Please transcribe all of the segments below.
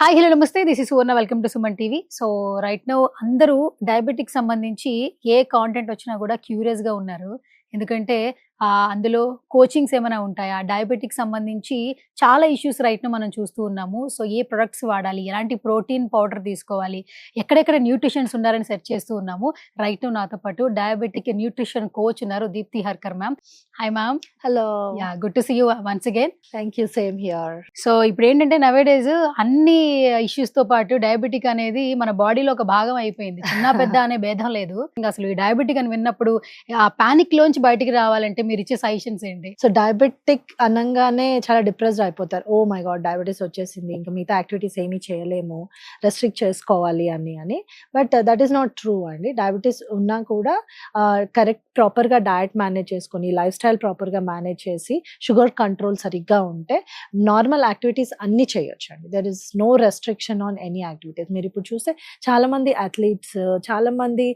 Hi hello నమస్తే. This is Suvarna welcome to Suman TV so right no అందరూ diabetic సంబంధించి ఏ content వచ్చినా కూడా క్యూరియస్గా ఉన్నారు. ఎందుకంటే అందులో కోచింగ్స్ ఏమైనా ఉంటాయా? డయాబెటిక్ సంబంధించి చాలా ఇష్యూస్ రైట్ను మనం చూస్తూ ఉన్నాము. సో ఏ ప్రొడక్ట్స్ వాడాలి? ఎలాంటి ప్రోటీన్ పౌడర్ తీసుకోవాలి? ఎక్కడెక్కడ న్యూట్రిషన్స్ ఉన్నారని సెర్చ్ చేస్తూ ఉన్నాము. రైట్ను నాతో పాటు డయాబెటిక్ న్యూట్రిషన్ కోచ్ ఉన్నారు Deepti Harkar ma'am hi ma'am hello yeah good to see you once again thank you same here so ఇప్పుడు ఏంటంటే నవేడేస్ అన్ని ఇష్యూస్తో పాటు డయాబెటిక్ అనేది మన బాడీలో ఒక భాగం అయిపోయింది. చిన్న పెద్ద అనే భేదం లేదు. ఇంకా అసలు ఈ డయాబెటిక్ అని విన్నప్పుడు ఆ పానిక్ లోంచి బయటికి రావాలంటే మీరు ఇచ్చే సజెషన్స్ ఏంటి? సో డయాబెటిక్ అనగానే చాలా డిప్రెస్డ్ అయిపోతారు. ఓ మై గాడ్ డయాబెటీస్ వచ్చేసింది. ఇంకా మిగతా యాక్టివిటీస్ ఏమీ చేయలేము. రెస్ట్రిక్ట్ చేసుకోవాలి అని అని. But that is not true అండి. డయాబెటీస్ ఉన్నా కూడా కరెక్ట్ ప్రాపర్గా డయట్ మేనేజ్ చేసుకొని లైఫ్ స్టైల్ ప్రాపర్గా మేనేజ్ చేసి షుగర్ కంట్రోల్ సరిగ్గా ఉంటే నార్మల్ యాక్టివిటీస్ అన్నీ చేయొచ్చు అండి. There is no restriction on any activities మీరు ఇప్పుడు చూస్తే చాలా మంది అథ్లీట్స్ చాలా మంది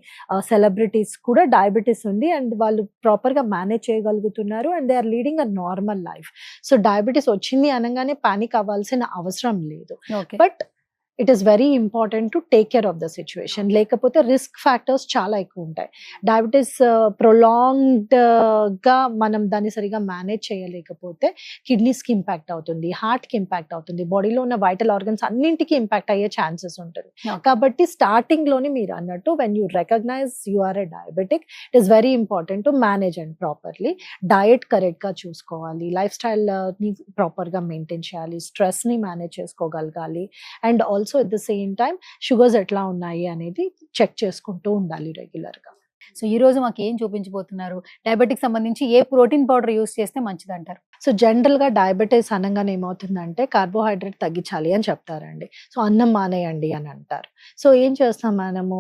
సెలబ్రిటీస్ కూడా డయాబెటీస్ ఉంది. అండ్ వాళ్ళు ప్రాపర్గా మేనేజ్ చేయగలుగుతున్నారు and they are leading a normal life so diabetes వచ్చింది అనగానే పానిక్ అవ్వాల్సిన అవసరం లేదు. But it is very important to take care of the situation లేకపోతే రిస్క్ ఫ్యాక్టర్స్ చాలా ఎక్కువ ఉంటాయి. డయాబెటీస్ ప్రొలాంగ్డ్గా మనం దాన్ని సరిగా మేనేజ్ చేయలేకపోతే కిడ్నీస్కి ఇంపాక్ట్ అవుతుంది హార్ట్కి ఇంపాక్ట్ అవుతుంది బాడీలో ఉన్న వైటల్ ఆర్గన్స్ అన్నింటికి ఇంపాక్ట్ అయ్యే ఛాన్సెస్ ఉంటుంది. కాబట్టి స్టార్టింగ్లోనే మీరు అన్నట్టు when you recognise you are a diabetic it is very important to manage and properly diet కరెక్ట్గా చూసుకోవాలి లైఫ్ స్టైల్ని ప్రాపర్గా మెయింటైన్ చేయాలి స్ట్రెస్ని manage చేసుకోగలగాలి. And also at the same time sugars ఎట్లా ఉన్నాయి అనేది చెక్ చేసుకుంటూ ఉండాలి రెగ్యులర్గా సో ఈ రోజు మాకు ఏం చూపించబోతున్నారు? డయాబెటిక్ సంబంధించి ఏ ప్రోటీన్ పౌడర్ యూస్ చేస్తే మంచిది అంటారు సో జనరల్గా డయాబెటీస్ అనగానే ఏమవుతుందంటే కార్బోహైడ్రేట్ తగ్గించాలి అని చెప్తారండి. సో అన్నం మానేయండి అని అంటారు. సో ఏం చేస్తాం మనము?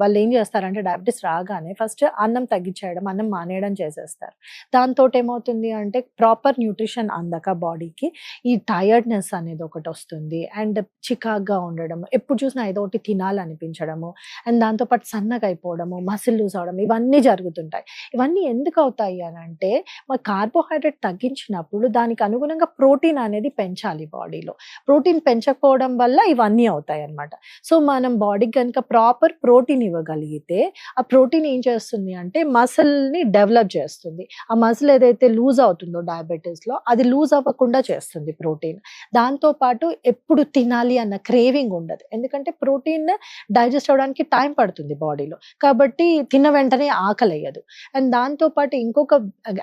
వాళ్ళు ఏం చేస్తారంటే డయాబెటీస్ రాగానే ఫస్ట్ అన్నం తగ్గించేయడం అన్నం మానేయడం చేసేస్తారు. దాంతో ఏమవుతుంది అంటే ప్రాపర్ న్యూట్రిషన్ అందక బాడీకి ఈ టైర్డ్నెస్ అనేది ఒకటి వస్తుంది. అండ్ చికాగ్గా ఉండడం ఎప్పుడు చూసినా ఏదో ఒకటి తినాలనిపించడము అండ్ దాంతోపాటు సన్నగా అయిపోవడము మసిల్ లూజ్ అవడం ఇవన్నీ జరుగుతుంటాయి. ఇవన్నీ ఎందుకు అవుతాయి అని అంటే మా కార్బోహైడ్రేట్ తగ్గించిన తగ్గించినప్పుడు దానికి అనుగుణంగా ప్రోటీన్ అనేది పెంచాలి బాడీలో. ప్రోటీన్ పెంచకపోవడం వల్ల ఇవన్నీ అవుతాయి అన్నమాట సో మనం బాడీకి కనుక ప్రాపర్ ప్రోటీన్ ఇవ్వగలిగితే ఆ ప్రోటీన్ ఏం చేస్తుంది అంటే మసిల్ని డెవలప్ చేస్తుంది. ఆ మసిల్ ఏదైతే లూజ్ అవుతుందో డయాబెటీస్లో అది లూజ్ అవ్వకుండా చేస్తుంది ప్రోటీన్. దాంతో పాటు ఎప్పుడు తినాలి అన్న క్రేవింగ్ ఉండదు. ఎందుకంటే ప్రోటీన్ డైజెస్ట్ అవ్వడానికి టైం పడుతుంది బాడీలో. కాబట్టి తిన్న వెంటనే ఆకలేయదు. అండ్ దాంతో పాటు ఇంకొక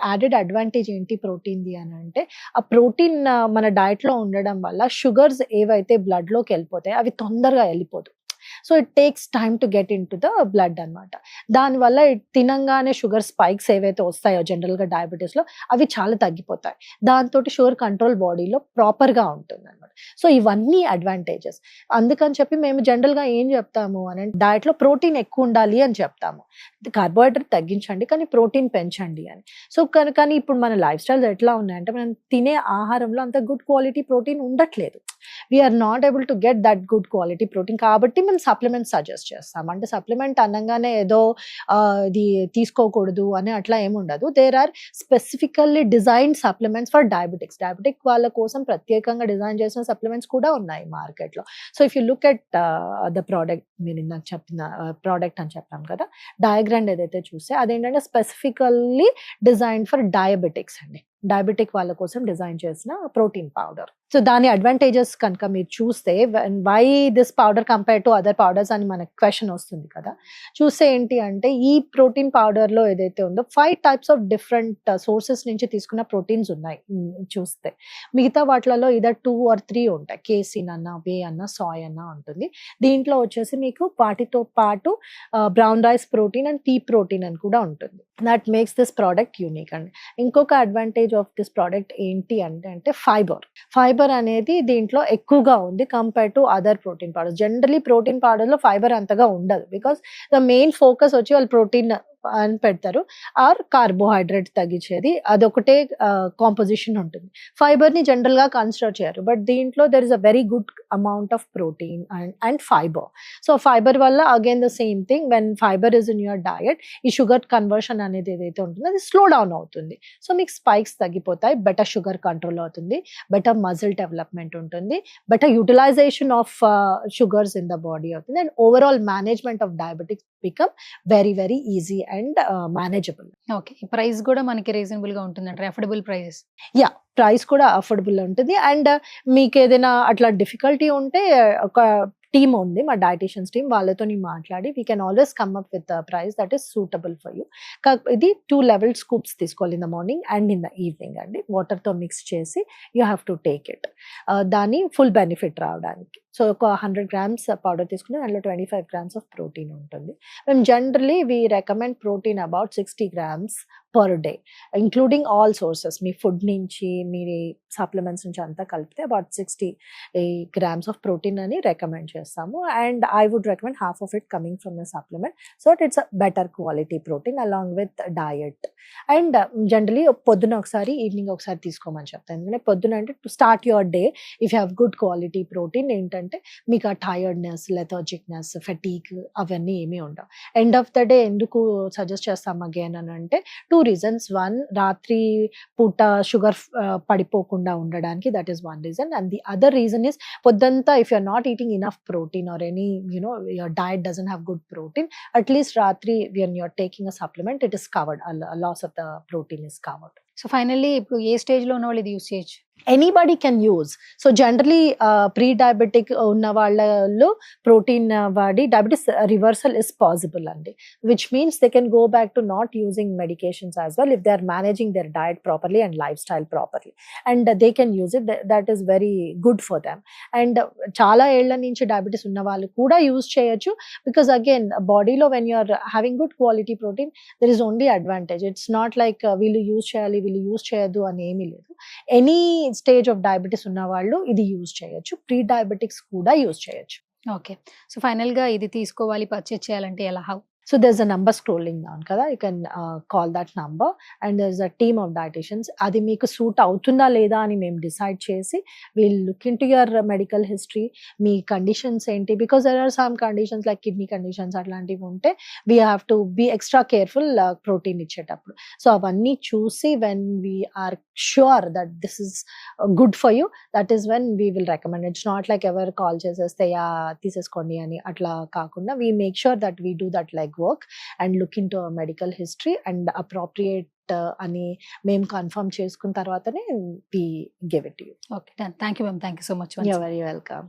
యాడెడ్ అడ్వాంటేజ్ ఏంటి ప్రోటీన్ది అని అంటే ఆ ప్రోటీన్ మన డైట్లో లో ఉండడం వల్ల షుగర్స్ ఏవైతే బ్లడ్లోకి లోకి వెళ్ళిపోతాయి అవి తొందరగా వెళ్ళిపోదు. So it takes time to get into the blood అనమాట దానివల్ల తినంగానే షుగర్ స్పైక్స్ ఏవైతే వస్తాయో జనరల్గా డయాబెటీస్లో అవి చాలా తగ్గిపోతాయి. దాంతో షుగర్ కంట్రోల్ బాడీలో ప్రాపర్గా ఉంటుంది అనమాట సో ఇవన్నీ అడ్వాంటేజెస్ అందుకని చెప్పి మేము జనరల్గా ఏం చెప్తాము అని డయట్లో ప్రోటీన్ ఎక్కువ ఉండాలి అని చెప్తాము. కార్బోహైడ్రేట్ తగ్గించండి కానీ ప్రోటీన్ పెంచండి అని. సో కానీ కానీ ఇప్పుడు మన లైఫ్ స్టైల్స్ ఎట్లా ఉన్నాయంటే మనం తినే ఆహారంలో అంత గుడ్ క్వాలిటీ ప్రోటీన్ ఉండట్లేదు. We're not able to get that good quality protein కాబట్టి మేము సప్లిమెంట్ సజెస్ట్ చేస్తాం. అంటే సప్లిమెంట్ అనగానే ఏదో ఇది తీసుకోకూడదు అని అట్లా ఏముండదు there are specifically design supplements for diabetics diabetic వాళ్ళ కోసం ప్రత్యేకంగా డిజైన్ చేసిన సప్లిమెంట్స్ కూడా ఉన్నాయి మార్కెట్లో. So if you look at the product మీరు ఇందాక చెప్పిన ప్రోడక్ట్ అని చెప్పాం కదా డయాగ్రాండ్ ఏదైతే చూస్తే అదేంటంటే స్పెసిఫికల్లీ డిజైన్ ఫర్ డయాబెటిక్స్ అండి. డయాబెటిక్ వాళ్ళ కోసం డిజైన్ చేసిన ప్రోటీన్ పౌడర్ సో దాని అడ్వాంటేజెస్ కనుక మీరు చూస్తే why this powder compare to other powders అని మనకు క్వశ్చన్ వస్తుంది కదా. చూస్తే ఏంటి అంటే ఈ ప్రోటీన్ పౌడర్లో ఏదైతే ఉందో five types of different sources నుంచి తీసుకున్న ప్రోటీన్స్ ఉన్నాయి చూస్తే. మిగతా వాటిలలో ఇదర్ టూ ఆర్ త్రీ ఉంటాయి. కేసిన్ అన్న వే అన్న సాయ్ అన్న ఉంటుంది. దీంట్లో వచ్చేసి మీకు వాటితో పాటు brown rice protein and tea protein అని కూడా ఉంటుంది. That makes this product unique అండి ఇంకొక అడ్వాంటేజ్ ఆఫ్ దిస్ ప్రోడక్ట్ ఏంటి అంటే అంటే ఫైబర్ ఫైబర్ ఫైబర్ అనేది దీంట్లో ఎక్కువగా ఉంది compare to other protein powders generally protein పౌడర్లో ఫైబర్ అంతగా ఉండదు. బికాస్ ద మెయిన్ ఫోకస్ వచ్చి వాళ్ళు ప్రోటీన్ అని పెడతారు. ఆర్ కార్బోహైడ్రేట్ తగ్గించేది. అదొకటే కాంపోజిషన్ ఉంటుంది. ఫైబర్ని జనరల్గా కన్సిడర్ చేయరు. బట్ దీంట్లో there is a very good amount of protein and and fibre so fibre వల్ల again the same thing when fibre is in your diet ఈ షుగర్ కన్వర్షన్ అనేది ఏదైతే ఉంటుందో అది స్లో డౌన్ అవుతుంది. సో మీకు స్పైక్స్ తగ్గిపోతాయి. బెటర్ షుగర్ కంట్రోల్ అవుతుంది. బెటర్ మజిల్ డెవలప్మెంట్ ఉంటుంది. Better utilisation of sugars in the body అవుతుంది. And overall management of diabetics become very very easy and manageable okay price కూడా మనకి రీజనబుల్గా ఉంటుందంటారు? అఫోర్డబుల్ ప్రైజెస్ ప్రైస్ కూడా అఫోర్డబుల్ ఉంటుంది. అండ్ మీకు ఏదైనా అట్లా డిఫికల్టీ ఉంటే ఒక టీమ్ ఉంది మా డైటీషియన్స్ టీమ్ వాళ్ళతో మాట్లాడి we can always come up with price that is suitable for you ఇది టూ లెవెల్ స్కూప్స్ తీసుకోవాలి in the morning and in the evening అండి. వాటర్తో మిక్స్ చేసి you have to take it దాని ఫుల్ బెనిఫిట్ రావడానికి. So ఒక hundred grams powder తీసుకుని దాంట్లో twenty five grams of protein ఉంటుంది. మేము generally we recommend protein about sixty grams per day including all sources. Me food నుంచి మీ supplements నుంచి అంతా కలిపితే about sixty grams of protein అని రికమెండ్ చేస్తాము. And I would recommend half of it coming from the supplement. So it's a better quality protein along with diet. And generally పొద్దున ఒకసారి evening ఒకసారి తీసుకోమని చెప్తాను. ఎందుకంటే పొద్దున అంటే to start your day if have good quality protein ఏంటంటే ఏంటంటే మీకు ఆ టైర్డ్నెస్ లెథాజిక్నెస్ ఫెటీక్ అవన్నీ ఏమీ ఉండవు. ఎండ్ ఆఫ్ ద డే ఎందుకు సజెస్ట్ చేస్తాం అగైన్ అని అంటే టూ రీజన్స్ వన్ రాత్రి పూట షుగర్ పడిపోకుండా ఉండడానికి that is one reason and the other reason is పొద్దంతా if you're not eating enough protein or any you know your diet doesn't have good protein at least రాత్రి when you're taking a supplement it is covered loss of the protein is covered so finally ఇప్పుడు ఏ స్టేజ్లో ఉన్న వాళ్ళు ఇది use చేయొచ్చు? Anybody can use so generally pre diabetic ఉన్న వాళ్ళలో ప్రోటీన్ వాడి డయాబెటీస్ రివర్సల్ ఇస్ పాసిబుల్ అండి. Which means they can go back to not using medications as well if they are managing their diet properly and lifestyle properly and they can use it that is very good for them and చాలా ఏళ్ళ నుంచి diabetes ఉన్న వాళ్ళు కూడా use చేయొచ్చు. Because again బాడీలో when you're having good quality protein there is only advantage it's not like వీళ్ళు use చేయాలి వీళ్ళు యూజ్ చేయొద్దు అని ఏమీ లేదు. ఎనీ స్టేజ్ ఆఫ్ డయాబెటీస్ ఉన్న వాళ్ళు ఇది యూజ్ చేయొచ్చు. ప్రీ డయాబెటిక్స్ కూడా యూజ్ చేయొచ్చు. ఓకే సో ఫైనల్గా ఇది తీసుకోవాలి పర్చేజ్ చేయాలంటే ఎలా? How so there's a number scrolling down కదా? You can call that number and there's a team of dietitians అది మీకు సూట్ అవుతుందా లేదా అని మేము డిసైడ్ చేసి we'll look into your medical history me conditions ఏంటి? Because there are some conditions like kidney conditions అట్లాంటివి ఉంటే we have to be extra careful protein ఇచ్చేటప్పుడు. సో అవన్నీ చూసి when we're sure that this is good for you that is when we will recommend it's not like ఎవరు call చేసేస్తే yeah తీసేసుకోండి అని అట్లా కాకుండా we make sure that we do that like work and look into medical history and appropriate అని మేము confirm చేసుకున్న తర్వాతనే we give it you okay thank you ma'am thank you so much you very welcome